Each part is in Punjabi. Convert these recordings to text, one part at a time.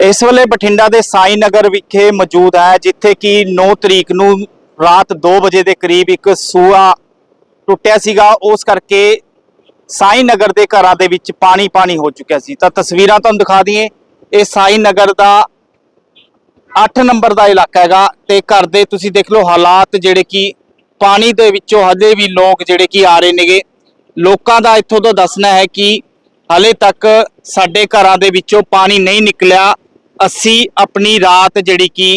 ਇਸ ਵੇਲੇ ਬਠਿੰਡਾ ਦੇ ਸਾਈ ਨਗਰ ਵਿਖੇ ਮੌਜੂਦ ਹੈ, ਜਿੱਥੇ ਕਿ 9 ਤਰੀਕ ਨੂੰ ਰਾਤ 2 ਵਜੇ ਦੇ ਕਰੀਬ ਇੱਕ ਸੂਆ ਟੁੱਟਿਆ ਸੀਗਾ। ਉਸ ਕਰਕੇ ਸਾਈ ਨਗਰ ਦੇ ਘਰਾਂ ਦੇ ਵਿੱਚ ਪਾਣੀ ਪਾਣੀ ਹੋ ਚੁੱਕਿਆ ਸੀ। ਤਾਂ ਤਸਵੀਰਾਂ ਤੁਹਾਨੂੰ ਦਿਖਾ ਦਈਏ। ਇਹ ਸਾਈ ਨਗਰ ਦਾ 8 ਨੰਬਰ ਦਾ ਇਲਾਕਾ ਹੈਗਾ ਤੇ ਘਰ ਦੇ ਤੁਸੀਂ ਦੇਖ ਲਓ ਹਾਲਾਤ ਜਿਹੜੇ ਕਿ ਪਾਣੀ ਦੇ ਵਿੱਚੋਂ ਹਲੇ ਵੀ ਲੋਕ ਜਿਹੜੇ ਕਿ ਆ ਰਹੇ ਨੇਗੇ। ਲੋਕਾਂ ਦਾ ਇੱਥੋਂ ਤੋਂ ਦੱਸਣਾ ਹੈ ਕਿ ਹਲੇ ਤੱਕ ਸਾਡੇ ਘਰਾਂ ਦੇ ਵਿੱਚੋਂ ਪਾਣੀ ਨਹੀਂ ਨਿਕਲਿਆ। ਅਸੀਂ ਆਪਣੀ ਰਾਤ ਜਿਹੜੀ ਕਿ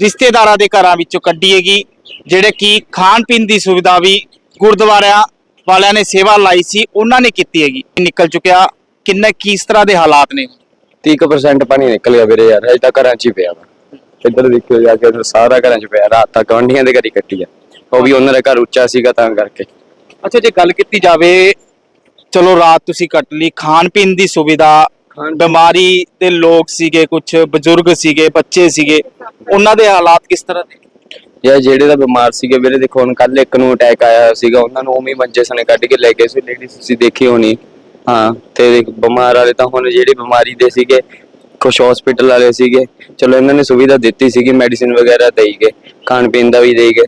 ਰਿਸ਼ਤੇਦਾਰਾਂ ਦੇ ਘਰਾਂ ਵਿੱਚੋਂ ਕੱਢੀ ਹੈਗੀ ਜਿਹੜੇ ਕਿ ਖਾਣ ਪੀਣ ਦੀ ਸੁਵਿਧਾ ਵੀ ਗੁਰਦੁਆਰਿਆਂ ਵਾਲਿਆਂ ਨੇ ਸੇਵਾ ਲਾਈ ਸੀ ਉਹਨਾਂ ਨੇ ਕੀਤੀ ਹੈਗੀ। ਨਿਕਲ ਚੁੱਕਿਆ ਕਿੰਨੇ ਕਿਸ ਤਰ੍ਹਾਂ ਦੇ ਹਾਲਾਤ ਨੇ। 30% ਪਾਣੀ ਨਿਕਲ ਗਿਆ ਵੀਰੇ ਯਾਰ ਹਜੇ ਤਾਂ ਘਰਾਂ 'ਚ ਹੀ ਪਿਆ ਵਾ। ਇੱਧਰ ਦੇਖਿਓ ਜਾ ਕੇ ਸਾਰਾ ਘਰਾਂ 'ਚ ਪਿਆ ਰਾਤ ਤੱਕ ਗਵਾਂਢੀਆਂ ਦੇ ਘਰੀ ਕੱਟੀ ਆ। ਉਹ ਵੀ ਉਹਨਾਂ ਦਾ ਘਰ ਉੱਚਾ ਸੀਗਾ ਤਾਂ ਕਰਕੇ। ਅੱਛਾ ਜੇ ਗੱਲ ਕੀਤੀ ਜਾਵੇ ਚਲੋ ਰਾਤ ਤੁਸੀਂ ਕੱਟ ਲਈ ਖਾਣ ਪੀਣ ਦੀ ਸੁਵਿਧਾ ਬਿਮਾਰੀ ਦੇ ਲੋਕ ਸੀਗੇ ਕੁਝ ਬਜ਼ੁਰਗ ਸੀਗੇ, ਬੱਚੇ ਸੀਗੇ, ਉਹਨਾਂ ਦੇ ਹਾਲਾਤ ਕਿਸ ਤਰ੍ਹਾਂ ਦੇ? ਯਾ ਜਿਹੜੇ ਦਾ ਬਿਮਾਰ ਸੀਗੇ ਵੀਰੇ, ਦੇਖੋ, ਹੁਣ ਕੱਲ ਇੱਕ ਨੂੰ ਅਟੈਕ ਆਇਆ ਹੋਇਆ ਸੀਗਾ, ਉਹਨਾਂ ਨੂੰ ਉਵੇਂ ਹੀ ਮੰਜੇ ਸਣੇ ਕੱਢ ਕੇ ਲੈ ਗਏ ਸੀ ਲੇਡੀਜ਼ ਤੁਸੀਂ ਦੇਖੀ ਹੋਣੀ। ਹਾਂ, ਤੇ ਦੇਖ, ਬਿਮਾਰ ਵਾਲੇ ਤਾਂ ਹੁਣ ਜਿਹੜੇ ਬਿਮਾਰੀ ਦੇ ਸੀਗੇ, ਕੁਛ ਹਸਪੀਟਲ ਵਾਲੇ ਸੀਗੇ, ਚਲੋ, ਇਹਨਾਂ ਨੇ ਸੁਵਿਧਾ ਦਿੱਤੀ ਸੀਗੀ ਮੈਡੀਸਿਨ ਵਗੈਰਾ ਦੇਈ ਗਏ ਖਾਣ ਪੀਣ ਦਾ ਵੀ ਦੇਈ ਗਏ।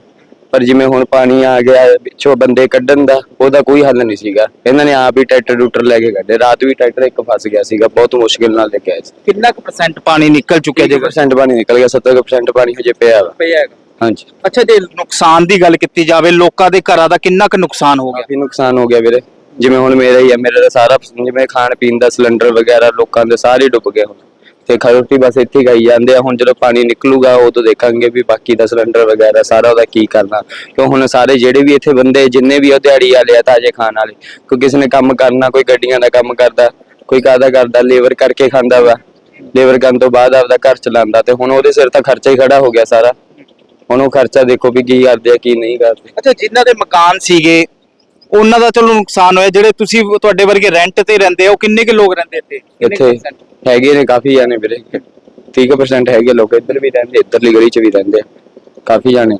ਪਰ ਜਿਵੇਂ ਹੁਣ ਪਾਣੀ ਆ ਗਿਆ ਵਿੱਚੋਂ ਬੰਦੇ ਕੱਢਣ ਦਾ ਉਹਦਾ ਕੋਈ ਹੱਲ ਨਹੀਂ ਸੀਗਾ। ਇਹਨਾਂ ਨੇ ਆਪ ਹੀ ਟਰੈਕਟਰ ਟੂਟਰ ਲੈ ਕੇ ਕੱਢੇ। ਰਾਤ ਵੀ ਟਰੈਕਟਰ ਇੱਕ ਫਸ ਗਿਆ ਸੀਗਾ ਬਹੁਤ ਮੁਸ਼ਕਿਲ ਨਾਲ ਲੈ ਕੇ ਆਏ ਸੀ ਕਿੰਨਾ ਕੁ ਪਰਸੈਂਟ ਪਾਣੀ ਨਿਕਲ ਚੁੱਕਿਆ ਜੇ? 30% ਪਾਣੀ ਨਿਕਲ ਗਿਆ 70% ਪਾਣੀ ਹਜੇ ਪਿਆ ਵਾ। ਪਿਆ ਹੈਗਾ। ਹਾਂਜੀ। ਅੱਛਾ ਜੇ ਨੁਕਸਾਨ ਦੀ ਗੱਲ ਕੀਤੀ ਜਾਵੇ ਲੋਕਾਂ ਦੇ ਘਰਾਂ ਦਾ ਕਿੰਨਾ ਕੁ ਨੁਕਸਾਨ ਹੋ ਗਿਆ? ਕਾਫੀ ਨੁਕਸਾਨ ਹੋ ਗਿਆ ਵੀਰੇ। ਜਿਵੇਂ ਹੁਣ ਮੇਰਾ ਹੀ ਆ ਮੇਰਾ ਤਾਂ ਸਾਰਾ ਜਿਵੇਂ ਖਾਣ ਪੀਣ ਦਾ ਸਿਲੰਡਰ ਵਗੈਰਾ ਲੋਕਾਂ ਦੇ ਸਾਰੇ ਡੁੱਬ ਗਏ ਹੁਣ। ਤੇ ਖਰੋਟੀ ਬਸ ਇੱਥੇ ਹੀ ਖਾਈ ਜਾਂਦੇ ਆ। ਹੁਣ ਜਦੋਂ ਪਾਣੀ ਨਿਕਲੂਗਾ ਉਦੋਂ ਦੇਖਾਂਗੇ ਵੀ ਬਾਕੀ ਦਾ ਸਿਲੰਡਰ ਵਗੈਰਾ ਸਾਰਾ ਉਹਦਾ ਕੀ ਕਰਨਾ। ਕਿਉਂ ਹੁਣ ਸਾਰੇ ਜਿਹੜੇ ਵੀ ਇੱਥੇ ਬੰਦੇ, ਜਿੰਨੇ ਵੀ ਉਹ ਦਿਹਾੜੀ ਵਾਲੇ ਆ, ਤਾਜੇ ਖਾਣ ਵਾਲੇ, ਕੋਈ ਕਿਸੇ ਨੇ ਕੰਮ ਕਰਨਾ, ਕੋਈ ਗੱਡੀਆਂ ਦਾ ਕੰਮ ਕਰਦਾ, ਕੋਈ ਕਾਹਦਾ ਕਰਦਾ, ਲੇਬਰ ਕਰਕੇ ਖਾਂਦਾ ਵਾ। ਲੇਬਰ ਕਰਨ ਤੋਂ ਬਾਅਦ ਆਪਦਾ ਘਰ ਚਲਾਉਂਦਾ ਤੇ ਹੁਣ ਉਹਦੇ ਸਿਰ ਤਾਂ ਖਰਚਾ ਹੀ ਖੜਾ ਹੋ ਗਿਆ ਸਾਰਾ। ਹੁਣ ਉਹ ਖਰਚਾ ਦੇਖੋ ਵੀ ਕੀ ਕਰਦੇ ਆ, ਕੀ ਨਹੀਂ ਕਰਦੇ। ਅੱਛਾ, ਜਿਨ੍ਹਾਂ ਦੇ ਮਕਾਨ ਸੀਗੇ ਉਹਨਾਂ ਦਾ ਚਲੋ ਨੁਕਸਾਨ ਹੋਇਆ। ਜਿਹੜੇ ਤੁਸੀਂ ਤੁਹਾਡੇ ਵਰਗੇ ਰੈਂਟ ਤੇ ਰਹਿੰਦੇ ਉਹ ਕਿੰਨੇ ਕੁ ਲੋਕ ਰਹਿੰਦੇ ਇੱਥੇ? ਕਿੰਨੇ ਕੁ ਇੱਥੇ percent? ਹੈਗੇ ਨੇ ਕਾਫੀ ਜਾਣੇ ਵੀਰੇ। 30% ਹੈਗੇ ਲੋਕ ਇੱਧਰ ਵੀ ਰਹਿੰਦੇ ਇੱਧਰਲੀ ਗਲੀ 'ਚ ਵੀ ਰਹਿੰਦੇ ਆ। ਕਾਫੀ ਜਾਣੇ।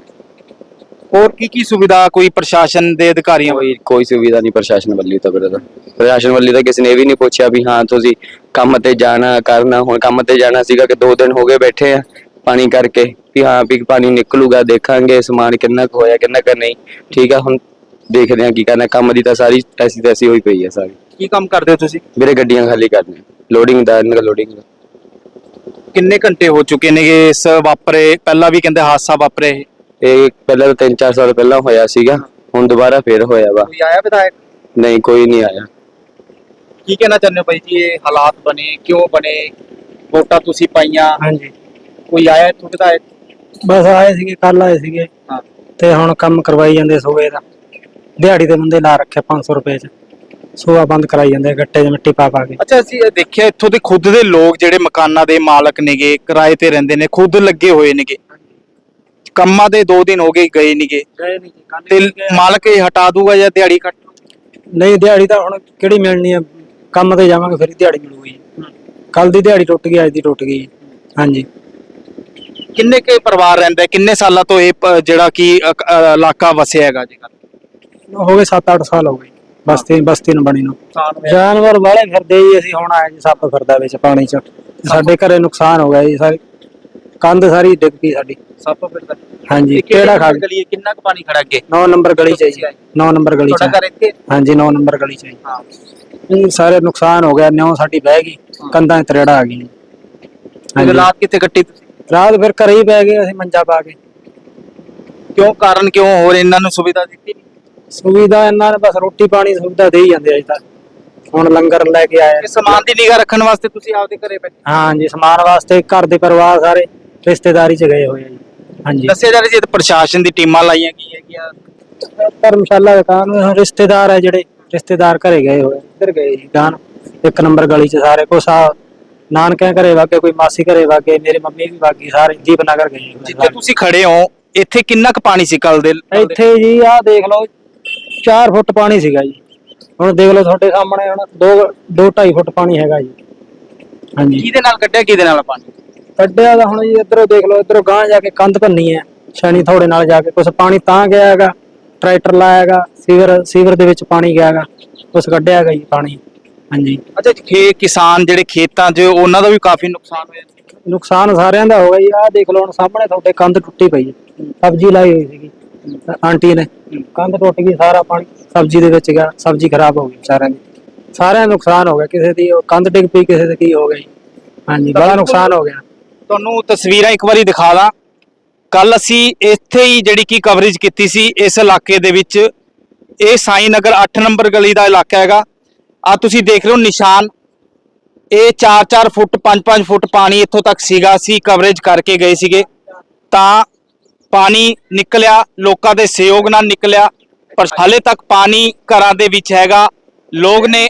ਹੋਰ ਕੀ ਕੀ ਸੁਵਿਧਾ ਕੋਈ ਪ੍ਰਸ਼ਾਸਨ ਦੇ ਅਧਿਕਾਰੀਆਂ ਕੋਈ ਕੋਈ ਸੁਵਿਧਾ ਨਹੀਂ ਪ੍ਰਸ਼ਾਸਨ ਵੱਲੋਂ ਤਾਂ ਵੀਰੇ ਤਾਂ। ਪ੍ਰਸ਼ਾਸਨ ਵੱਲੋਂ ਤਾਂ ਕਿਸੇ ਨੇ ਵੀ ਨਹੀਂ ਪੁੱਛਿਆ ਵੀ ਹਾਂ ਤੁਸੀਂ ਕੰਮ ਤੇ ਜਾਣਾ ਕਰਨਾ ਹੁਣ ਕੰਮ ਤੇ ਜਾਣਾ ਸੀਗਾ ਕਿ ਦੋ ਦਿਨ ਹੋ ਗਏ ਬੈਠੇ ਆ ਪਾਣੀ ਕਰਕੇ। ਵੀ ਹਾਂ ਵੀ ਪਾਣੀ ਨਿਕਲੂਗਾ ਦੇਖਾਂਗੇ ਸਮਾਨ ਕਿੰਨਾ ਕੁ ਹੋਇਆ ਕਿੰਨਾ ਕੁ ਨਹੀਂ। ਠੀਕ ਆ ਹੁਣ ਦੇਖਦੇ ਆ ਕੀ ਕਰਨਾ ਕੰਮ ਦੀ ਤਾਂ ਸਾਰੀ ਐਸੀ ਤੈਸੀ ਹੋਈ ਪਈ ਹੈ ਸਾਰੀ। ਕੀ ਕੰਮ ਕਰਦੇ ਹੋ ਤੁਸੀਂ? ਵੀਰੇ ਗੱਡੀਆਂ ਖਾਲੀ ਕਰਨੀਆਂ ਲੋਡਿੰਗ ਦਾ ਇਹਨਾਂ ਲੋਡਿੰਗ ਦਾ। ਕਿੰਨੇ ਘੰਟੇ ਹੋ ਚੁੱਕੇ ਨੇ ਕਿ ਇਸ ਵਾਪਰੇ ਪਹਿਲਾਂ ਵੀ ਕਹਿੰਦੇ ਹਾਦਸਾ ਵਾਪਰੇ ਇਹ। ਇਹ ਪਹਿਲਾਂ ਤਾਂ 3-4 ਸਾਲ ਪਹਿਲਾਂ ਹੋਇਆ ਸੀਗਾ ਹੁਣ ਦੁਬਾਰਾ ਫੇਰ ਹੋਇਆ ਵਾ। ਕੋਈ ਆਇਆ ਵਿਧਾਇਕ? ਨਹੀਂ ਕੋਈ ਨਹੀਂ ਆਇਆ। ਕੀ ਕਹਿਣਾ ਚਾਹੁੰਦੇ ਹੋ ਭਾਈ ਜੀ ਇਹ ਹਾਲਾਤ ਬਣੇ ਕਿਉਂ ਬਣੇ? ਵੋਟਾਂ ਤੁਸੀਂ ਪਾਈਆਂ। ਹਾਂਜੀ। ਕੋਈ ਆਇਆ ਇੱਥੋਂ ਵਿਧਾਇਕ? ਬਸ ਆਏ ਸੀਗੇ ਕੱਲ ਆਏ ਸੀਗੇ। ਹਾਂ। ਤੇ ਹੁਣ ਕੰਮ ਕਰਵਾਈ ਜਾਂਦੇ ਸੂਏ ਦਾ। ਦਿਹਾੜੀ ਦੇ ਬੰਦੇ ਲਾ ਰੱਖਿਆ 500 ਰੁਪਏ ਚ। ਸੂਆ ਬੰਦ ਕਰਾਈ ਜਾਂਦੇ ਗੱਟੇ 'ਚ ਮਿੱਟੀ ਪਾ ਪਾ ਕੇ। ਅੱਛਾ ਅਸੀਂ ਇਹ ਦੇਖਿਆ ਇੱਥੋਂ ਦੇ ਖੁਦ ਦੇ ਲੋਕ ਜਿਹੜੇ ਮਕਾਨਾਂ ਦੇ ਮਾਲਕ ਨੇਗੇ ਕਿਰਾਏ ਤੇ ਰਹਿੰਦੇ ਨੇ ਖੁਦ ਲੱਗੇ ਹੋਏ ਨੇਗੇ। ਕੰਮਾਂ ਦੇ 2 ਦਿਨ ਹੋ ਗਏ ਗਏ ਨੇਗੇ ਤੇ ਮਾਲਕ ਇਹ ਹਟਾ ਦੂਗਾ ਜਾਂ ਦਿਹਾੜੀ ਕੱਟ ਨਹੀਂ ਦਿਹਾੜੀ ਤਾਂ ਹੁਣ ਕਿਹੜੀ ਮਿਲਣੀ ਆ? ਕੰਮ ਤੇ ਜਾਵਾਂਗੇ ਫਿਰ ਹੀ ਦਿਹਾੜੀ ਮਿਲੂਗੀ। ਕੱਲ ਦੀ ਦਿਹਾੜੀ ਟੁੱਟ ਗਈ ਅੱਜ ਦੀ ਟੁੱਟ ਗਈ। ਹਾਂਜੀ। ਕਿੰਨੇ ਕੇ ਪਰਿਵਾਰ ਰਹਿੰਦਾ? ਹੈ? ਕਿੰਨੇ ਸਾਲਾਂ ਤੋਂ ਇਹ ਪ- ਜਿਹੜਾ ਕਿ ਅ- ਇਲਾਕਾ ਵਸਿਆ ਹੈਗਾ ਜੀ ਹੋ ਗਏ 7-8 ਸਾਲ ਹੋ ਗਏ। ਬਸਤੀ ਬਸਤੀ ਨੂੰ ਬਣੀ ਨੂੰ। ਜਾਨਵਰ ਵਾਲੇ ਫਿਰਦੇ ਜੀ ਅਸੀਂ ਹੁਣ ਆਏ ਜੀ ਸੱਪ ਫਿਰਦਾ ਵਿੱਚ ਪਾਣੀ 'ਚ। ਸਾਡੇ ਘਰੇ ਨੁਕਸਾਨ ਹੋ ਗਿਆ ਜੀ ਸਾਰੀ ਕੰਧ ਸਾਰੀ ਡਿੱਗ ਪਈ ਸਾਡੀ। ਸੱਪ ਫਿਰਦਾ। ਹਾਂਜੀ ਕਿਹੜਾ ਖਾ ਗਲੀ ਕਿੰਨਾ ਕੁ ਪਾਣੀ ਖੜਾ ਅੱਗੇ? 9 ਨੰਬਰ ਗਲੀ 'ਚ ਜੀ। 9 ਨੰਬਰ ਗਲੀ 'ਚ ਹਾਂਜੀ 9 ਨੰਬਰ ਗਲੀ 'ਚ ਹੈ ਸਾਰੇ ਨੁਕਸਾਨ ਹੋ ਗਿਆ ਨਿਉ ਸਾਡੀ ਬਹਿ ਗਈ ਕੰਧਾਂ 'ਚ ਤਰੇੜਾ ਆ ਗਈ ਤੇ ਹਾਂਜੀ। ਰਾਤ ਕਿੱਥੇ ਕੱਟੀ ਤੁਸੀਂ? ਰਾਤ ਫਿਰ ਘਰੇ ਹੀ ਪੈ ਗਏ ਅਸੀਂ ਮੰਜਾ ਪਾ ਕੇ। ਕਿਉਂ ਕਾਰਨ ਕਿਉਂ ਹੋਰ ਇਹਨਾਂ ਨੂੰ ਸੁਵਿਧਾ ਦਿੱਤੀ ਸੁਵਿਧਾ ਇਹਨਾਂ ਨੇ ਬਸ ਰੋਟੀ ਪਾਣੀ ਸੁਵਿਧਾ ਦੇ ਹੀ ਜਾਂਦੇ ਅਜੇ ਤੱਕ। ਹੁਣ ਲੰਗਰ ਲੈ ਕੇ ਆਏ ਸਮਾਨ ਦੀ ਨਿਗਾਹ ਰੱਖਣ ਵਾਸਤੇ ਤੁਸੀਂ ਆਪਦੇ ਘਰੇ ਬੈਠੇ ਹਾਂਜੀ ਸਮਾਨ ਵਾਸਤੇ ਘਰ ਦੇ ਪਰਿਵਾਰ ਸਾਰੇ ਰਿਸ਼ਤੇਦਾਰੀ 'ਚ ਗਏ ਹੋਏ ਆ ਜੀ। ਹਾਂਜੀ ਦੱਸਿਆ ਜਾ ਰਿਹਾ ਜੀ ਇੱਥੇ ਪ੍ਰਸ਼ਾਸਨ ਦੀ ਟੀਮਾਂ ਲਾਈਆਂ ਗਈਆਂ ਹੈਗੀਆਂ। ਧਰਮਸ਼ਾਲਾ ਦਾ ਕਾਨ ਰਿਸ਼ਤੇਦਾਰ ਹੈ ਜਿਹੜੇ ਰਿਸ਼ਤੇਦਾਰ ਘਰੇ ਗਏ ਹੋਏ। ਇੱਧਰ ਗਏ ਜੀ ਗਾਨ ਇੱਕ ਨੰਬਰ ਗਲੀ 'ਚ ਸਾਰੇ ਕੋ ਸਾ ਨਾਨਕਿਆਂ ਘਰੇ ਵਾਗੇ ਕੋਈ ਮਾਸੀ ਘਰੇ ਵਾਗੇ ਮੇਰੀ ਮੰਮੀ ਵੀ ਵਾਗੀ ਸਾਰੇ ਦੀਪਨਗਰ ਗਏ ਹੋਏ ਜਿੱਥੇ ਸਾਰੇ। ਤੁਸੀਂ ਖੜੇ ਹੋ ਇੱਥੇ ਕਿੰਨਾ ਕੁ ਪਾਣੀ ਸੀ ਕੱਲ ਦੇ? ਇੱਥੇ ਜੀ ਆਹ ਦੇਖ ਲਓ 4 ਫੁੱਟ ਪਾਣੀ ਸੀਗਾ ਜੀ। ਹੁਣ ਦੇਖ ਲਓ ਤੁਹਾਡੇ ਸਾਹਮਣੇ ਹੁਣ 2 2 2.5 ਫੁੱਟ ਪਾਣੀ ਹੈਗਾ ਜੀ। ਹਾਂਜੀ। ਕਿਹਦੇ ਨਾਲ ਕੱਢਿਆ ਕਿਹਦੇ ਨਾਲ ਪਾਣੀ ਕੱਢਿਆ ਦਾ ਹੁਣ ਜੀ ਇੱਧਰੋਂ ਦੇਖ ਲਓ ਇੱਧਰੋਂ ਗਾਂ ਜਾ ਕੇ ਕੰਧ ਭੰਨੀ ਹੈ। ਸ਼ਨੀ ਥੋੜੇ ਨਾਲ ਜਾ ਕੇ ਕੁਛ ਪਾਣੀ ਤਾਂ ਗਿਆ ਹੈਗਾ ਟਰੈਕਟਰ ਲਾਇਆ ਹੈਗਾ ਸੀਵਰ ਸੀਵਰ ਦੇ ਵਿੱਚ ਪਾਣੀ ਗਿਆ ਹੈਗਾ ਕੁਛ ਕੱਢਿਆ ਹੈਗਾ ਜੀ ਪਾਣੀ। ਹਾਂਜੀ। ਅੱਛਾ ਖੇ ਕਿਸਾਨ ਜਿਹੜੇ ਖੇਤਾਂ 'ਚ ਉਹਨਾਂ ਦਾ ਵੀ ਕਾਫੀ ਨੁਕਸਾਨ ਹੋਇਆ ਨੁਕਸਾਨ ਸਾਰਿਆਂ ਦਾ ਹੋ ਗਿਆ ਜੀ। ਆਹ ਦੇਖ ਲਓ ਹੁਣ ਸਾਹਮਣੇ ਤੁਹਾਡੇ ਕੰਧ ਟੁੱਟੀ ਪਈ ਹੈ। ਸਬਜ਼ੀ ਲਾਈ ਹੋਈ ਸੀਗੀ। ਆਂਟੀ ਨੇ। ਕੰਧ ਟੁੱਟ ਗਈ ਸਾਰਾ ਪਾਣੀ ਸਬਜ਼ੀ ਦੇ ਵਿੱਚ ਗਿਆ ਸਬਜ਼ੀ ਖਰਾਬ ਹੋ ਗਈ ਸਾਰਿਆਂ ਦੀ। ਸਾਰਿਆਂ ਦਾ ਨੁਕਸਾਨ ਹੋ ਗਿਆ ਕਿਸੇ ਦੀ ਉਹ ਕੰਧ ਡਿੱਗ ਪਈ ਕਿਸੇ ਦੇ ਕੀ ਹੋ ਜੀ ਹਾਂਜੀ ਬੜਾ ਨੁਕਸਾਨ ਹੋ ਗਿਆ। ਤੁਹਾਨੂੰ ਤਸਵੀਰਾਂ ਇੱਕ ਵਾਰੀ ਦਿਖਾ ਦਾਂ। ਕੱਲ ਅਸੀਂ ਇੱਥੇ ਹੀ ਜਿਹੜੀ ਕੀ ਕਵਰੇਜ ਕੀਤੀ ਸੀ ਇਸ ਇਲਾਕੇ ਦੇ ਵਿੱਚ ਇਹ ਸਾਈ ਨਗਰ 8 ਨੰਬਰ ਗਲੀ ਦਾ ਇਲਾਕਾ ਹੈਗਾ। ਆ ਤੁਸੀਂ ਦੇਖ ਰਹੇ ਹੋ ਨਿਸ਼ਾਨ। ਇਹ 4-4 ਫੁੱਟ 5-5 ਫੁੱਟ ਪਾਣੀ ਇੱਥੋਂ ਤੱਕ ਸੀਗਾ ਅਸੀਂ ਕਵਰੇਜ ਕਰਕੇ ਗਏ ਸੀਗੇ। ਤਾਂ ਪਾਣੀ ਨਿਕਲਿਆ, ਲੋਕਾਂ ਦੇ ਸਹਿਯੋਗ ਨਾਲ ਨਿਕਲਿਆ, ਪਰ ਹਾਲੇ ਤੱਕ ਪਾਣੀ ਘਰਾਂ ਦੇ ਵਿੱਚ ਹੈਗਾ। ਲੋਕ ਨੇ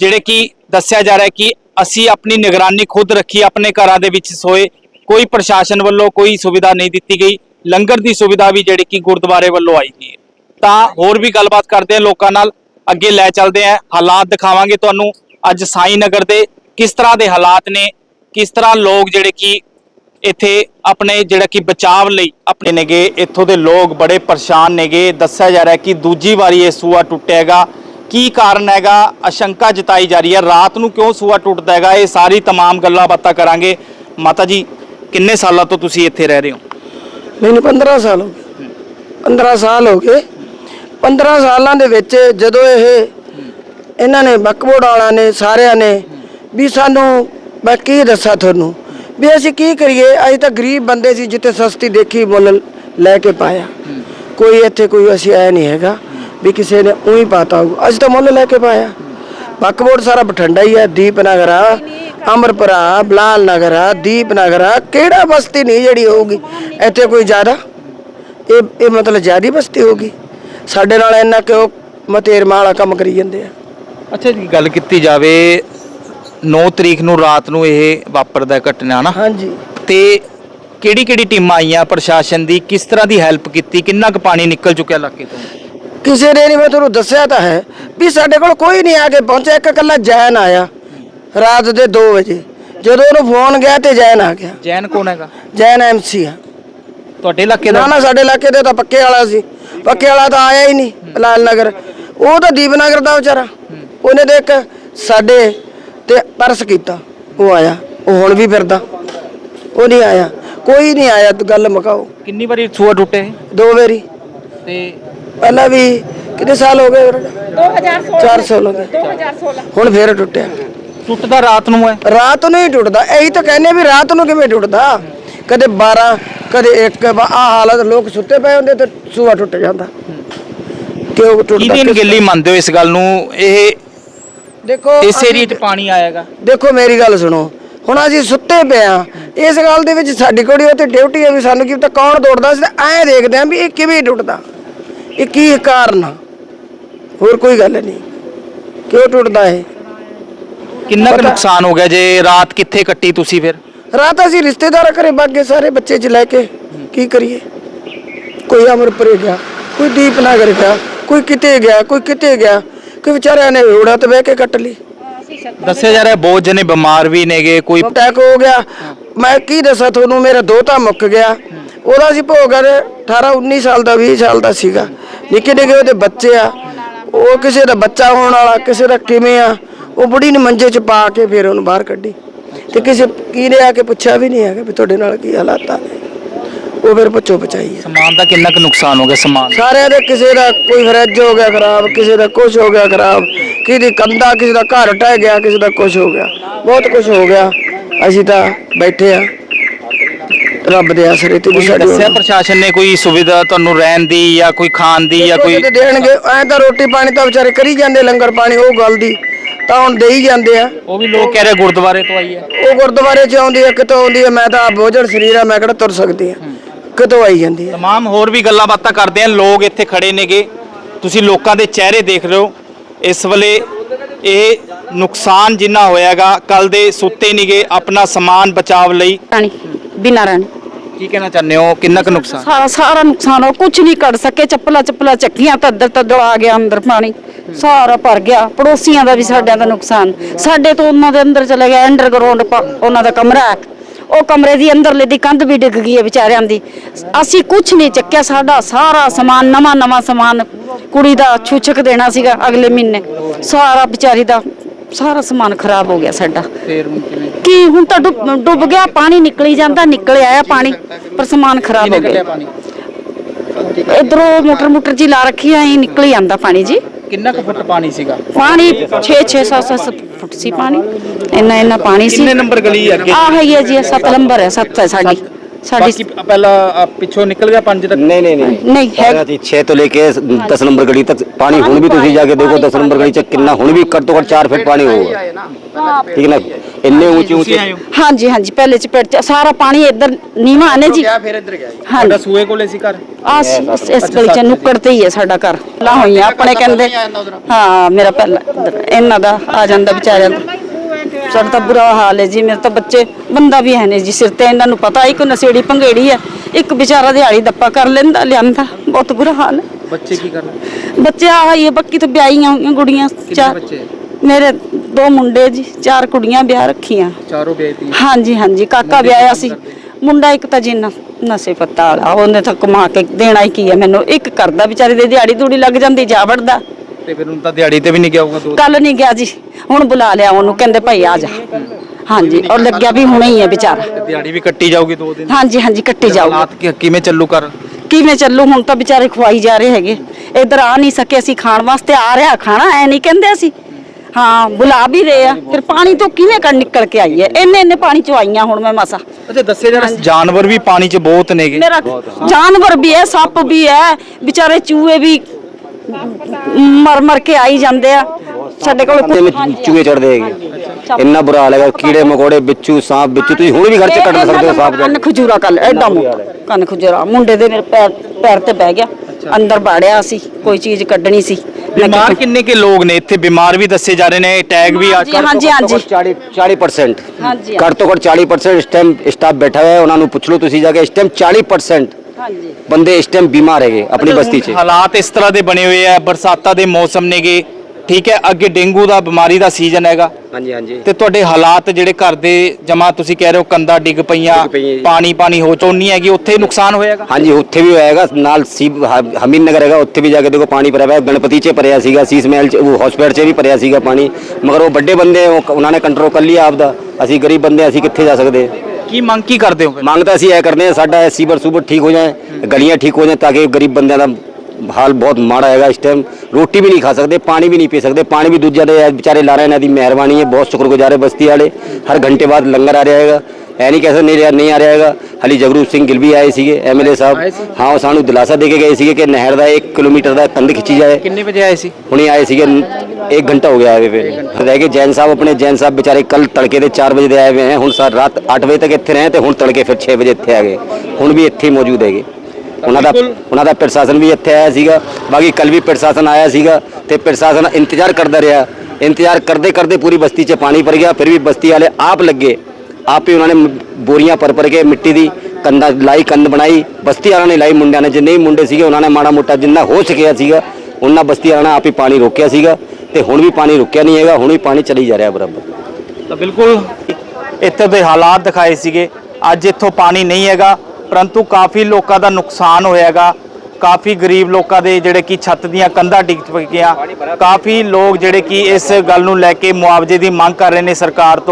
ਜਿਹੜੇ ਕਿ ਦੱਸਿਆ ਜਾ ਰਿਹਾ ਕਿ ਅਸੀਂ ਆਪਣੀ ਨਿਗਰਾਨੀ ਖੁਦ ਰੱਖੀ, ਆਪਣੇ ਘਰਾਂ ਦੇ ਵਿੱਚ ਸੋਏ। ਕੋਈ ਪ੍ਰਸ਼ਾਸਨ ਵੱਲੋਂ ਕੋਈ ਸੁਵਿਧਾ ਨਹੀਂ ਦਿੱਤੀ ਗਈ। ਲੰਗਰ ਦੀ ਸੁਵਿਧਾ ਵੀ ਜਿਹੜੀ ਕਿ ਗੁਰਦੁਆਰੇ ਵੱਲੋਂ ਆਈ ਗਈ ਤਾਂ ਹੋਰ ਵੀ ਗੱਲਬਾਤ ਕਰਦੇ ਆ ਲੋਕਾਂ ਨਾਲ। ਅੱਗੇ ਲੈ ਚੱਲਦੇ ਆ ਹਾਲਾਤ ਦਿਖਾਵਾਂਗੇ ਤੁਹਾਨੂੰ। ਅੱਜ ਸਾਈ ਨਗਰ ਦੇ ਕਿਸ ਤਰ੍ਹਾਂ ਦੇ ਹਾਲਾਤ ਨੇ? ਕਿਸ ਤਰ੍ਹਾਂ ਲੋਕ ਜਿਹੜੇ ਕਿ ਇੱਥੇ ਆਪਣੇ ਜਿਹੜਾ ਕਿ ਬਚਾਵ ਲਈ ਆਪਣੇ ਨੇਗੇ ਇੱਥੋਂ ਦੇ ਲੋਕ ਬੜੇ ਪਰੇਸ਼ਾਨ ਨੇਗੇ ਦੱਸਿਆ ਜਾ ਰਿਹਾ ਕਿ ਦੂਜੀ ਵਾਰੀ ਇਹ ਸੂਆ ਟੁੱਟੇਗਾ ਕੀ ਕਾਰਨ ਹੈਗਾ ਅਸ਼ੰਕਾ ਜਤਾਈ ਜਾ ਰਹੀ ਹੈ ਰਾਤ ਨੂੰ ਕਿਉਂ ਸੂਆ ਟੁੱਟਦਾ ਹੈਗਾ ਇਹ ਸਾਰੀ तमाम ਗੱਲਾਂ ਬਾਤਾਂ ਕਰਾਂਗੇ ਮਾਤਾ ਜੀ ਕਿੰਨੇ ਸਾਲਾਂ ਤੋਂ ਤੁਸੀਂ ਇੱਥੇ ਰਹਿ ਰਹੇ ਹੋ ਮੈਨੂੰ 15 ਸਾਲ ਹੋ ਗਏ 15 ਸਾਲ ਹੋ ਗਏ 15 ਸਾਲਾਂ ਦੇ ਵਿੱਚ ਜਦੋਂ ਇਹ ਇਹਨਾਂ ਨੇ ਬਕਬੋੜ ਵਾਲਿਆਂ ਨੇ ਸਾਰਿਆਂ ਨੇ ਵੀ ਸਾਨੂੰ ਮੈਂ ਕੀ ਦੱਸਾਂ ਤੁਹਾਨੂੰ ਵੀ ਅਸੀਂ ਕੀ ਕਰੀਏ? ਅਸੀਂ ਤਾਂ ਗਰੀਬ ਬੰਦੇ ਸੀ ਜਿੱਥੇ ਸਸਤੀ ਦੇਖੀ ਮੁੱਲ ਲੈ ਕੇ ਪਾਇਆ। ਕੋਈ ਇੱਥੇ ਕੋਈ ਅਸੀਂ ਐ ਨਹੀਂ ਹੈਗਾ ਵੀ ਕਿਸੇ ਨੇ ਉਹੀ ਪਾਤਾ ਹੋਊ। ਅਸੀਂ ਤਾਂ ਮੁੱਲ ਲੈ ਕੇ ਪਾਇਆ। ਬਕਬੋੜ ਸਾਰਾ ਬਠੰਡਾ ਹੀ ਹੈ, ਦੀਪਨਗਰ ਆ ਅਮਰਪੁਰਾ ਬਲਾਲ ਨਗਰ ਆ ਦੀਪਨਗਰ। ਆ ਕਿਹੜਾ ਬਸਤੀ ਨਹੀਂ ਜਿਹੜੀ ਹੋਊਗੀ? ਇੱਥੇ ਕੋਈ ਜ਼ਿਆਦਾ? ਇਹ ਇਹ ਮਤਲਬ ਜ਼ਿਆਦੀ ਬਸਤੀ ਹੋਊਗੀ? ਸਾਡੇ ਨਾਲ ਇੰਨਾ ਕਿਉਂ ਮਤੇਰਮਾ ਵਾਲਾ ਕੰਮ ਕਰੀ ਜਾਂਦੇ ਆ? ਅੱਛਾ ਜੀ, ਗੱਲ ਕੀਤੀ ਜਾਵੇ 9 ਤਰੀਕ ਨੂੰ ਰਾਤ ਨੂੰ ਇਹ ਵਾਪਰਦਾ ਘਟਨਾ ਨਾ ਹਾਂਜੀ। ਤੇ ਕਿਹੜੀ ਕਿਹੜੀ ਟੀਮਾਂ ਆਈਆਂ? ਪ੍ਰਸ਼ਾਸਨ ਦੀ ਕਿਸ ਤਰ੍ਹਾਂ ਦੀ ਹੈਲਪ ਕੀਤੀ? ਕਿੰਨਾ ਕੁ ਪਾਣੀ ਨਿਕਲ ਚੁੱਕਿਆ ਇਲਾਕੇ ਤੋਂ? ਕਿਸੇ ਨੇ ਨਹੀਂ ਮੈਂ ਤੁਹਾਨੂੰ ਦੱਸਿਆ ਤਾਂ ਹੈ ਵੀ ਸਾਡੇ ਕੋਲ ਕੋਈ ਨਹੀਂ ਆ ਕੇ ਪਹੁੰਚਿਆ ਇੱਕ ਇਕੱਲਾ ਜੈਨ ਆਇਆ ਰਾਤ ਦੇ 2 ਵਜੇ। ਜਦੋਂ ਉਹਨੂੰ ਫੋਨ ਗਿਆ ਤੇ ਜੈਨ ਆ ਗਿਆ। ਜੈਨ ਕੌਣ ਹੈਗਾ? ਜੈਨ ਐਮਸੀ ਆ। ਤੁਹਾਡੇ ਇਲਾਕੇ ਦਾ? ਨਾ ਸਾਡੇ ਇਲਾਕੇ ਦੇ ਤਾਂ ਪੱਕੇ ਵਾਲਾ ਸੀ। ਪੱਕੇ ਵਾਲਾ ਤਾਂ ਆਇਆ ਹੀ ਨਹੀਂ ਲਾਲ ਨਗਰ। ਉਹ ਤਾਂ ਦੀਪਨਗਰ ਦਾ ਵਿਚਾਰਾ। ਉਹਨੇ ਇੱਕ ਸਾਡੇ ਤੇ ਤਰਸ ਕੀਤਾ। ਉਹ ਆਇਆ। ਉਹ ਹੁਣ ਵੀ ਫਿਰਦਾ। ਉਹ ਨਹੀਂ ਆਇਆ। ਕੋਈ ਨਹੀਂ ਆਇਆ। ਤੂੰ ਗੱਲ ਮੁਕਾਓ। ਕਿੰਨੀ ਵਾਰੀ ਸੂਆ ਟੁੱਟੇ? ਦੋ ਵਾਰੀ। ਤੇ ਪਹਿਲਾਂ ਵੀ ਕਿੰਨੇ ਸਾਲ ਹੋ ਗਏ 2016 4 ਸਾਲ ਹੋ ਗਏ। 2016 ਹੁਣ ਫੇਰ ਟੁੱਟਿਆ। ਟੁੱਟਦਾ ਰਾਤ ਨੂੰ ਹੈ? ਰਾਤ ਨੂੰ ਹੀ ਟੁੱਟਦਾ। ਇਹੀ ਤਾਂ ਕਹਿੰਦੇ ਵੀ ਰਾਤ ਨੂੰ ਕਿਵੇਂ ਟੁੱਟਦਾ। ਕਦੇ 12 ਕਦੇ 1 ਆ ਹਾਲਤ ਲੋਕ ਸੁੱਤੇ ਪਏ ਹੁੰਦੇ ਤੇ ਸੂਆ ਟੁੱਟ ਜਾਂਦਾ। ਕਿਉਂ ਟੁੱਟਦਾ? ਕਿਹਦੀ ਅਣਗਹਿਲੀ ਮੰਨਦੇ ਹੋ ਇਸ ਗੱਲ ਨੂੰ? ਇਹ ਦੇਖੋ ਇਸ ਏਰੀਏ 'ਚ ਪਾਣੀ ਆਏਗਾ ਦੇਖੋ ਮੇਰੀ ਗੱਲ ਸੁਣੋ। ਹੁਣ ਅਸੀਂ ਸੁੱਤੇ ਪਏ ਆ। ਇਸ ਗੱਲ ਦੇ ਵਿੱਚ ਸਾਡੀ ਕੋੜੀ ਉੱਤੇ ਡਿਊਟੀ ਹੈ ਵੀ ਸਾਨੂੰ ਕੀ ਪਤਾ ਕੌਣ ਤੋੜਦਾ ਸੀ ਐਂ ਦੇਖਦੇ ਆ ਵੀ ਇਹ ਕਿਵੇਂ ਟੁੱਟਦਾ। ਇਹ ਕੀ ਕਾਰਨ ਆ? ਹੋਰ ਕੋਈ ਗੱਲ ਨਹੀਂ। ਕਿਉਂ ਟੁੱਟਦਾ ਇਹ? ਕਿੰਨਾ ਕੁ ਨੁਕਸਾਨ ਹੋ ਗਿਆ ਜੇ ਰਾਤ ਕਿੱਥੇ ਕੱਟੀ ਤੁਸੀਂ ਫਿਰ? ਰਾਤ ਅਸੀਂ ਰਿਸ਼ਤੇਦਾਰ ਘਰੇ ਬਾਗੇ ਸਾਰੇ ਬੱਚੇ ਚ ਲੈ ਕੇ। ਕੀ ਕਰੀਏ? ਕੋਈ ਅਮਰਪੁਰੇ ਗਿਆ ਕੋਈ ਦੀਪਨਗਰ ਗਿਆ ਕੋਈ ਕਿਤੇ ਗਿਆ ਕੋਈ ਕਿਤੇ ਗਿਆ। ਕੋਈ ਵਿਚਾਰਿਆਂ ਨੇ ਰੋੜਾ ਤੇ ਬਹਿ ਕੇ ਕੱਟ ਲਈ। ਦੱਸਿਆ ਜਾ ਰਿਹਾ ਬਹੁਤ ਜਣੇ ਬਿਮਾਰ ਵੀ ਨੇਗੇ ਕੋਈ ਅਟੈਕ ਹੋ ਗਿਆ। ਮੈਂ ਕੀ ਦੱਸਾਂ ਤੁਹਾਨੂੰ ਮੇਰਾ ਦੋਤਾ ਮੁੱਕ ਗਿਆ। ਉਹਦਾ ਸੀ ਭੋਗ 18 19 ਸਾਲ ਦਾ 20 ਸਾਲ ਦਾ ਸੀਗਾ। ਨਿੱਕੇ ਨਿੱਕੇ ਉਹਦੇ ਬੱਚੇ ਆ। ਉਹ ਕਿਸੇ ਦਾ ਬੱਚਾ ਹੋਣ ਵਾਲਾ ਕਿਸੇ ਦਾ ਕਿਵੇਂ ਆ ਉਹ ਬੁੜੀ ਨੇ ਮੰਜੇ 'ਚ ਪਾ ਕੇ ਫਿਰ ਉਹਨੂੰ ਬਾਹਰ ਕੱਢੀ। ਤੇ ਕਿਸੇ ਕੀ ਨੇ ਆ ਕੇ ਪੁੱਛਿਆ ਵੀ ਨਹੀਂ ਹੈਗਾ ਵੀ ਤੁਹਾਡੇ ਨਾਲ ਕੀ ਹਾਲਾਤ ਆ। ਉਹ ਫਿਰ ਪੁੱਛੋ ਪਚਾਈ ਆ ਸਮਾਨ ਦਾ ਕਿੰਨਾ ਕੁ ਨੁਕਸਾਨ ਹੋ ਗਿਆ ਸਮਾਨ ਸਾਰਿਆਂ ਦੇ ਕਿਸੇ ਦਾ ਕੋਈ ਫਰਿੱਜ ਹੋ ਗਿਆ ਖਰਾਬ ਕਿਸੇ ਦਾ ਕੁਝ ਹੋ ਗਿਆ ਖਰਾਬ ਕਿਸੇ ਦੀ ਕੰਧਾ ਕਿਸੇ ਦਾ ਘਰ ਟਹਿ ਗਿਆ ਕਿਸੇ ਦਾ ਕੁਝ ਹੋ ਗਿਆ। ਬਹੁਤ ਕੁਝ ਹੋ ਗਿਆ। ਅਸੀਂ ਤਾਂ ਬੈਠੇ ਆ ਰੱਬ ਦੇ ਆਸਰੇ ਤੇ ਵੀ ਕੋਈ ਸਾਡੇ ਦੱਸਿਆ ਪ੍ਰਸ਼ਾਸਨ ਨੇ ਕੋਈ ਸੁਵਿਧਾ ਤੁਹਾਨੂੰ ਰਹਿਣ ਦੀ ਜਾਂ ਕੋਈ ਖਾਣ ਦੀ ਜਾਂ ਕੋਈ ਕੋਈ ਦੇਣਗੇ ਐ ਤਾਂ ਰੋਟੀ ਪਾਣੀ ਤਾਂ ਵਿਚਾਰੇ ਕਰੀ ਜਾਂਦੇ ਲੰਗਰ ਪਾਣੀ ਉਹ ਗੱਲ ਦੀ। ਤਾਂ ਹੁਣ ਦੇਈ ਜਾਂਦੇ ਆ। ਉਹ ਵੀ ਲੋਕ ਕਹਿ ਰਹੇ ਗੁਰਦੁਆਰੇ ਤੋਂ ਆਈ ਹੈ। ਉਹ ਗੁਰਦੁਆਰੇ ਚ ਆਉਂਦੀ ਹੈ ਕਿਤੋਂ ਆਉਂਦੀ ਹੈ ਮੈਂ ਤਾਂ ਆਪ ਬੋਝੜ ਸਰੀਰ ਆ ਮੈਂ ਕਿਹੜਾ ਤੁਰ ਸਕਦੀ ਆ ਕਿਤੋਂ ਆਈ ਜਾਂਦੀ ਹੈ ਤਮਾਮ ਹੋਰ ਵੀ ਗੱਲਾਂ ਬਾਤਾਂ ਕਰਦੇ ਆ ਲੋਕ ਇੱਥੇ ਖੜੇ ਨੇਗੇ ਤੁਸੀਂ ਲੋਕਾਂ ਦੇ ਚਿਹਰੇ ਦੇਖ ਰਹੇ ਹੋ ਇਸ ਵੇਲੇ ਇਹ ਨੁਕਸਾਨ ਜਿੰਨਾ ਹੋਇਆਗਾ ਕੱਲ ਦੇ ਸੁੱਤੇ ਨਹੀਂਗੇ ਆਪਣਾ ਸਮਾਨ ਬਚਾਵ ਲਈ ਬਿਨਾਂ ਰਾਣੀ ਕੀ ਕਹਿਣਾ ਚਾਹੁੰਦੇ ਹੋ ਕਿੰਨਾ ਕੁ ਨੁਕਸਾਨ ਸਾਰਾ ਸਾਰਾ ਨੁਕਸਾਨ ਹੋ ਕੁਝ ਨਹੀਂ ਕਰ ਸਕੇ ਚੱਪਲਾ ਚੱਪਲਾ ਚੱਕੀਆਂ ਤਾਂ ਅੱਧਰ ਤੱਦੜ ਆ ਗਿਆ ਅੰਦਰ ਪਾਣੀ ਸਾਰਾ ਭਰ ਗਿਆ ਪੜੋਸੀਆਂ ਦਾ ਵੀ ਸਾਡਿਆਂ ਦਾ ਨੁਕਸਾਨ ਸਾਡੇ ਤੋਂ ਉਹਨਾਂ ਦੇ ਅੰਦਰ ਚਲੇ ਗਿਆ ਅੰਡਰਗਰਾਉਂਡ ਉਹਨਾਂ ਦਾ ਕਮਰਾ ਹੈ ਉਹ ਕਮਰੇ ਦੀ ਅੰਦਰਲੇ ਦੀ ਕੰਧ ਵੀ ਡਿੱਗ ਗਈ ਹੈ ਵਿਚਾਰਿਆਂ ਦੀ। ਅਸੀਂ ਕੁਝ ਨਹੀਂ ਚੱਕਿਆ ਸਾਡਾ ਸਾਰਾ ਸਮਾਨ ਨਵਾਂ ਨਵਾਂ ਸਮਾਨ ਕੁੜੀ ਦਾ ਛੁਛਕ ਦੇਣਾ ਸੀਗਾ ਅਗਲੇ ਮਹੀਨੇ। ਸਾਰਾ ਵਿਚਾਰੀ ਦਾ ਸਾਰਾ ਸਮਾਨ ਖਰਾਬ ਹੋ ਗਿਆ ਸਾਡਾ। ਫੇਰ ਹੁਣ ਕਿਵੇਂ? ਕੀ ਹੁਣ ਤਾਂ ਡੁੱਬ ਡੁੱਬ ਗਿਆ ਪਾਣੀ ਨਿਕਲੀ ਜਾਂਦਾ ਨਿਕਲ ਆਇਆ ਪਾਣੀ ਪਰ ਸਮਾਨ ਖਰਾਬ ਹੋ ਗਿਆ। ਪਾਣੀ? ਇਧਰੋਂ ਮੋਟਰ ਮੋਟਰ ਜੀ ਲਾ ਰੱਖੀ ਐ ਨਿਕਲ ਆਂਦਾ ਪਾਣੀ ਜੀ। ਕਿੰਨਾ ਕੁ ਫੁੱਟ ਪਾਣੀ ਸੀਗਾ? ਪਾਣੀ 6 6 7 7 ਫੁੱਟ ਸੀ ਪਾਣੀ ਇੰਨਾ ਇੰਨਾ ਪਾਣੀ ਸੀ ਕਿੰਨੇ ਨੰਬਰ ਗਲੀ ਹੈ ਅੱਗੇ ਆ ਹੈਗੀ ਹੈ ਜੀ 7 ਨੰਬਰ ਹੈ 7 ਹੈ ਸਾਡੀ ਸਾਡੀ ਬਾਕੀ ਪਹਿਲਾਂ ਅ, ਪਿੱਛੋਂ ਨਿਕਲ ਗਿਆ ਪੰਜ ਤੱਕ नहीं नहीं नहीं ਨਹੀਂ ਹੈ जी छह तो लेके दस नंबर गली तक पानी हुन भी तुसी जाके देखो दस नंबर गली च कितना हुन भी घट तो घट चार फीट पानी होगा ठीक है ना ਇੰਨੇ ਉੱਚੇ ਉੱਚੇ ਹਾਂਜੀ ਹਾਂਜੀ ਪਹਿਲੇ ਚਪੇਟ ਚ ਸਾਰਾ ਪਾਣੀ ਇੱਧਰ ਨੀਵਾ ਨੇ ਜੀ। ਕਿਆ ਫਿਰ ਇੱਧਰ ਗਿਆ ਜੀ? ਸੂਏ ਕੋਲੇ ਸੀ ਘਰ। ਆਸ ਇਸ ਗਲੀ ਚ ਨੁੱਕੜ ਤੇ ਹੀ ਹੈ ਸਾਡਾ ਘਰ। ਲਾ ਹੋਈਆਂ ਆਪਣੇ ਕਹਿੰਦੇ ਹਾਂ ਮੇਰਾ ਪਹਿਲਾ ਇਹਨਾਂ ਦਾ ਆ ਜਾਂਦਾ ਵਿਚਾਰਿਆਂ ਦਾ। ਸਾਡਾ ਤਾਂ ਬੁਰਾ ਹਾਲ ਹੈ ਜੀ ਮੇਰੇ ਤਾਂ ਬੱਚੇ ਬੰਦਾ ਵੀ ਹੈ ਨਹੀਂ ਜੀ ਸਿਰ ਤੇ ਇਹਨਾਂ ਨੂੰ ਪਤਾ ਹੀ ਕੋਈ ਨਸ਼ੇੜੀ ਪੰਗੇੜੀ ਹੈ ਇੱਕ ਵਿਚਾਰਾ ਦਿਹਾੜੀ ਦੱਪਾ ਕਰ ਲੈਂਦਾ ਲਿਆਂਦਾ ਬਹੁਤ ਬੁਰਾ ਹਾਲ ਹੈ। ਬੱਚੇ ਕੀ ਕਰਨ? ਬੱਚੇ ਆਹੀ ਹੈ ਬੱਕੀ ਤਾਂ ਵਿਆਹੀਆਂ ਹੋਈਆਂ ਗੁੜੀਆਂ ਚਾਰ ਬੱਚੇ? ਮੇਰੇ ਦੋ ਮੁੰਡੇ ਜੀ ਚਾਰ ਕੁੜੀਆਂ ਵਿਆਹ ਰੱਖੀਆਂ। ਚਾਰੋਂ ਬੇਟੀ ਹਾਂਜੀ ਹਾਂਜੀ ਕਾਕਾ ਵਿਆਹਿਆ ਸੀ। ਮੁੰਡਾ ਇੱਕ ਤਾਂ ਜਿੰਨਾ ਨਸ਼ੇ ਪੱਤਾ ਵਾਲਾ ਉਹਨੇ ਤਾਂ ਕਮਾ ਕੇ ਦੇਣਾ ਹੀ ਕੀ ਹੈ ਮੈਨੂੰ। ਇੱਕ ਕਰਦਾ ਵਿਚਾਰੇ ਦੇ ਦਿਹਾੜੀ ਦੂੜੀ ਲੱਗ ਜਾਂਦੀ ਜਾ ਵੜਦਾ। ਤੇ ਫਿਰ ਹੁਣ ਤਾਂ ਦਿਹਾੜੀ ਤੇ ਵੀ ਨਹੀਂ ਗਿਆ ਹੋਊਗਾ ਦੋ ਕੱਲ ਨਹੀਂ ਗਿਆ ਜੀ। ਹੁਣ ਬੁਲਾ ਲਿਆ ਉਹਨੂੰ ਕਹਿੰਦੇ ਭਾਈ ਆ ਜਾ। ਹਾਂਜੀ ਔਰ ਲੱਗਿਆ ਵੀ ਹੁਣੇ ਹੀ ਹੈ ਵਿਚਾਰਾ। ਤੇ ਦਿਹਾੜੀ ਵੀ ਕੱਟੀ ਜਾਊਗੀ ਦੋ ਦਿਨ। ਹਾਂਜੀ ਹਾਂਜੀ ਕੱਟੀ ਜਾਊਗਾ ਹਾਲਾਤ ਕੀ- ਕਿਵੇਂ ਚੱਲੂ ਕਰ ਕਿਵੇਂ ਚੱਲੂ ਹੁਣ ਤਾਂ ਵਿਚਾਰੇ ਖਵਾਈ ਜਾ ਰਹੇ ਹੈਗੇ। ਇਧਰ ਆ ਨਹੀਂ ਸਕੇ ਅਸੀਂ ਖਾਣ ਵਾਸਤੇ ਆ ਰਿਹਾ ਖਾਣਾ ਐ ਨਹੀਂ ਕਹਿੰਦੇ ਅਸੀਂ। ਹਾਂ ਬੁਲਾ ਵੀ ਰਹੇ ਆ। ਫਿਰ ਪਾਣੀ ਤੋਂ ਕਿਵੇਂ ਕਰ ਨਿਕਲ ਕੇ ਆਈਏ? ਇੰਨੇ ਇੰਨੇ ਪਾਣੀ ਚੋਂ ਆਈਆਂ ਹੁਣ ਮੈਂ ਮਸਾ। ਅੱਛਾ ਦੱਸੇ ਜਰਾ ਜਾਨਵਰ ਵੀ ਪਾਣੀ 'ਚ ਬਹੁਤ ਨੇਗੇ। ਮੇਰਾ ਜਾਨਵਰ ਵੀ ਹੈ ਸੱਪ ਵੀ ਹੈ ਵਿਚਾਰੇ ਚੂਹੇ ਵੀ ਮਰ ਮਰ ਕੇ ਆਈ ਜਾਂਦੇ ਆ। ਸਾਡੇ ਕੋਲ ਤੇ ਵਿੱਚ ਚੂਹੇ ਚੜਦੇ ਹੈਗੇ। ਇੰਨਾ ਬੁਰਾ ਹਾਲ ਹੈਗਾ ਕੀੜੇ ਮਕੌੜੇ ਬਿੱਛੂ ਸਾਂਪ ਬਿੱਛੂ ਤੁਸੀਂ ਹੁਣ ਵੀ ਘਰ ਚ ਕੱਢ ਸਕਦੇ ਹੋ ਸਾਂਪ ਕੰਨ ਖਜੂਰਾ ਕੱਲ ਐਡਾ ਮੂੰਹ ਕੰਨ ਖਜੂਰਾ। ਮੁੰਡੇ ਦੇ ਮੇਰੇ ਪੈਰ ਪੈਰ ਤੇ ਬਹਿ ਗਿਆ। ਅੰਦਰ ਬਾੜਿਆ ਸੀ ਕੋਈ ਚੀਜ਼ ਕੱਢਣੀ ਸੀ। ਬਿਮਾਰ ਕਿੰਨੇ ਕੇ ਲੋਕ ਨੇ? ਇੱਥੇ ਬਿਮਾਰ ਵੀ ਦੱਸੇ ਜਾ ਰਹੇ ਨੇ ਅਟੈਕ ਵੀ ਆ ਜੀ ਹਾਂਜੀ ਹਾਂਜੀ। 40 40% ਹਾਂਜੀ। ਘੱਟ ਤੋਂ ਘੱਟ 40% ਇਸ ਟਾਈਮ ਸਟਾਫ ਬੈਠਾ ਹੋਇਆ ਹੈ ਉਹਨਾਂ ਨੂੰ ਪੁੱਛ ਲਓ ਤੁਸੀਂ ਜਾ ਕੇ ਇਸ ਟਾਈਮ 40% ਹਾਂਜੀ। ਬੰਦੇ ਇਸ ਟਾਈਮ ਬਿਮਾਰ ਹੈਗੇ ਆਪਣੀ ਬਸਤੀ 'ਚ। ਹਾਲਾਤ ਇਸ ਤਰ੍ਹਾਂ ਦੇ ਬਣੇ ਹੋਏ ਆ ਬਰਸਾਤਾਂ ਦੇ ਮੌਸਮ ਨੇਗੇ। ਠੀਕ ਹੈ ਅੱਗੇ ਡੇਂਗੂ ਦਾ ਬਿਮਾਰੀ ਦਾ ਸੀਜ਼ਨ ਹੈਗਾ ਹਾਂਜੀ ਹਾਂਜੀ ਤੇ ਤੁਹਾਡੇ ਹਾਲਾਤ ਜਿਹੜੇ ਘਰ ਦੇ ਜਮਾ ਤੁਸੀਂ ਕਹਿ ਰਹੇ ਹੋ ਕੰਦਾ ਡਿੱਗ ਪਈਆਂ ਡਿੱਗ ਪਈਆਂ ਜੀ। ਪਾਣੀ ਪਾਣੀ ਹੋ ਚੋਨੀ ਹੈਗੀ ਉੱਥੇ ਨੁਕਸਾਨ ਹੋਏਗਾ ਹਾਂਜੀ ਉੱਥੇ ਵੀ ਹੋਏਗਾ ਨਾਲ ਸੀ ਹਮੀਨ ਨਗਰ ਹੈਗਾ ਉੱਥੇ ਵੀ ਜਾ ਕੇ ਦੇਖੋ ਪਾਣੀ ਭਰਿਆ ਹੋਇਆ। ਗਣਪਤੀ 'ਚ ਭਰਿਆ ਸੀਗਾ ਸੀਸ ਮਹਿਲ 'ਚ ਉਹ ਹਸਪੀਟਲ 'ਚ ਵੀ ਭਰਿਆ ਸੀਗਾ ਪਾਣੀ ਮਗਰ ਉਹ ਵੱਡੇ ਬੰਦੇ ਉਹ- ਉਹਨਾਂ ਨੇ ਕੰਟਰੋਲ ਕਰ ਲਿਆ ਆਪਦਾ ਅਸੀਂ ਗਰੀਬ ਬੰਦੇ ਅਸੀਂ ਕਿੱਥੇ ਜਾ ਸਕਦੇ ਕੀ ਮੰਗ ਕੀ ਕਰਦੇ ਹੋ ਫਿਰ? ਮੰਗ ਤਾਂ ਅਸੀਂ ਇਹ ਕਰਦੇ ਹਾਂ ਸਾਡਾ ਇਹ ਸੀਵਰ ਸੂਬਰ ਠੀਕ ਹੋ ਜਾਏ ਗਲੀਆਂ ਠੀਕ ਹੋ ਜਾਏ ਤਾਂ ਕਿ ਗਰੀਬ ਬੰਦਿਆਂ ਦਾ ਹਾਲ ਬਹੁਤ ਮਾੜਾ ਹੈਗਾ ਇਸ ਟਾਈਮ ਰੋਟੀ ਵੀ ਨਹੀਂ ਖਾ ਸਕਦੇ ਪਾਣੀ ਵੀ ਨਹੀਂ ਪੀ ਸਕਦੇ ਪਾਣੀ ਵੀ ਦੂਜਿਆਂ ਦੇ ਵਿਚਾਰੇ ਲਾ ਰਹੇ ਇਹਨਾਂ ਦੀ ਮਿਹਰਬਾਨੀ ਹੈ ਬਹੁਤ ਸ਼ੁਕਰਗੁਜ਼ਾਰ ਹੈ ਬਸਤੀ ਵਾਲੇ। ਹਰ ਘੰਟੇ ਬਾਅਦ ਲੰਗਰ ਆ ਰਿਹਾ ਹੈਗਾ। ਐ ਨਹੀਂ ਕਹਿ ਸਕਦੇ ਨਹੀਂ ਰਿਹਾ ਨਹੀਂ ਆ ਰਿਹਾ ਹੈਗਾ। ਹਲੀ ਜਗਰੂਪ ਸਿੰਘ ਗਿੱਲ ਵੀ ਆਏ ਸੀਗੇ ਐਮਐਲਏ ਸਾਹਿਬ। ਹਾਂ ਉਹ ਸਾਨੂੰ ਦਿਲਾਸਾ ਦੇ ਕੇ ਗਏ ਸੀਗੇ ਕਿ ਨਹਿਰ ਦਾ 1 ਕਿਲੋਮੀਟਰ ਦਾ ਕੰਧ ਖਿੱਚੀ ਜਾਏ। ਕਿੰਨੇ ਵਜੇ ਆਏ ਸੀ? ਹੁਣੇ ਆਏ ਸੀਗੇ 1 ਘੰਟਾ ਹੋ ਗਿਆ ਆਏ ਫਿਰ। ਰਹਿ ਗਏ ਜੈਨ ਸਾਹਿਬ ਆਪਣੇ ਜੈਨ ਸਾਹਿਬ ਵਿਚਾਰੇ ਕੱਲ ਤੜਕੇ ਦੇ 4 ਵਜੇ ਦੇ ਆਏ ਹੋਏ ਹੈ। ਹੁਣ ਸਾਰ ਰਾਤ 8 ਵਜੇ ਤੱਕ ਇੱਥੇ ਰਹੇ ਤੇ ਹੁਣ ਤੜਕੇ ਫਿਰ 6 ਵਜੇ ਇੱਥੇ ਆ ਗਏ। ਹੁਣ ਵੀ ਇੱਥੇ ਮੌਜੂਦ ਹੈਗੇ। ਉਹਨਾਂ ਦਾ ਉਹਨਾਂ ਦਾ ਪ੍ਰਸ਼ਾਸਨ ਵੀ ਇੱਥੇ ਆਇਆ ਸੀਗਾ। ਬਾਕੀ ਕੱਲ ਵੀ ਪ੍ਰਸ਼ਾਸਨ ਆਇਆ ਸੀਗਾ ਤੇ ਪ੍ਰਸ਼ਾਸਨ ਇੰਤਜ਼ਾਰ ਕਰਦਾ ਰਿਹਾ। ਇੰਤਜ਼ਾਰ ਕਰਦੇ ਕਰਦੇ ਪੂਰੀ ਬਸਤੀ 'ਚ ਪਾਣੀ ਭਰ ਗਿਆ ਫਿਰ ਵੀ ਬਸਤੀ ਵਾਲੇ ਆਪ ਲੱਗੇ। ਆਪ ਹੀ ਉਹਨਾਂ ਨੇ ਬੋਰੀਆਂ ਭਰ ਭਰ ਕੇ ਮਿੱਟੀ ਦੀ ਕੰਦਾ ਲਾਈ ਕੰਦ ਬਣਾਈ। ਬਸਤੀ ਵਾਲਿਆਂ ਨੇ ਲਾਈ ਮੁੰਡਿਆਂ ਨੇ। ਜਿੰਨੇ ਮੁੰਡੇ ਸੀਗੇ ਉਹਨਾਂ ਨੇ ਮਾੜਾ ਮੋਟਾ ਜਿੰਨਾ ਹੋ ਸਕਿਆ ਸੀਗਾ ਉਹਨਾਂ ਬਸਤੀ ਵਾਲਿਆਂ ਨੇ ਆਪ ਹੀ ਪਾਣੀ ਰੋਕਿਆ ਸੀਗਾ ਤੇ ਹੁਣ ਵੀ ਪਾਣੀ ਰੁਕਿਆ ਨਹੀਂ ਹੈਗਾ ਹੁਣ ਵੀ ਪਾਣੀ ਚਲੀ ਜਾ ਰਿਹਾ ਬਰਾਬਰ। ਤਾਂ ਬਿਲਕੁਲ ਇੱਥੇ ਦੇ ਹਾਲਾਤ ਦਿਖਾਏ ਸੀਗੇ। ਅੱਜ ਇੱਥੋਂ ਪਾਣੀ ਨਹੀਂ ਹੈਗਾ। ਪਰੰਤੂ ਕਾਫੀ ਲੋਕਾਂ ਦਾ ਨੁਕਸਾਨ ਹੋਇਆਗਾ। ਕਾਫੀ ਗਰੀਬ ਲੋਕਾਂ ਦੇ ਜਿਹੜੇ ਕਿ ਛੱਤ ਦੀਆਂ ਕੰਧਾਂ ਡਿੱਗ ਚੁੱਕੀਆਂ। ਕਾਫੀ ਲੋਕ ਜਿਹੜੇ ਕਿ ਇਸ ਗੱਲ ਨੂੰ ਲੈ ਕੇ ਮੁਆਵਜ਼ੇ ਦੀ ਮੰਗ ਕਰ ਰਹੇ ਨੇ ਸਰਕਾਰ ਤੋਂ।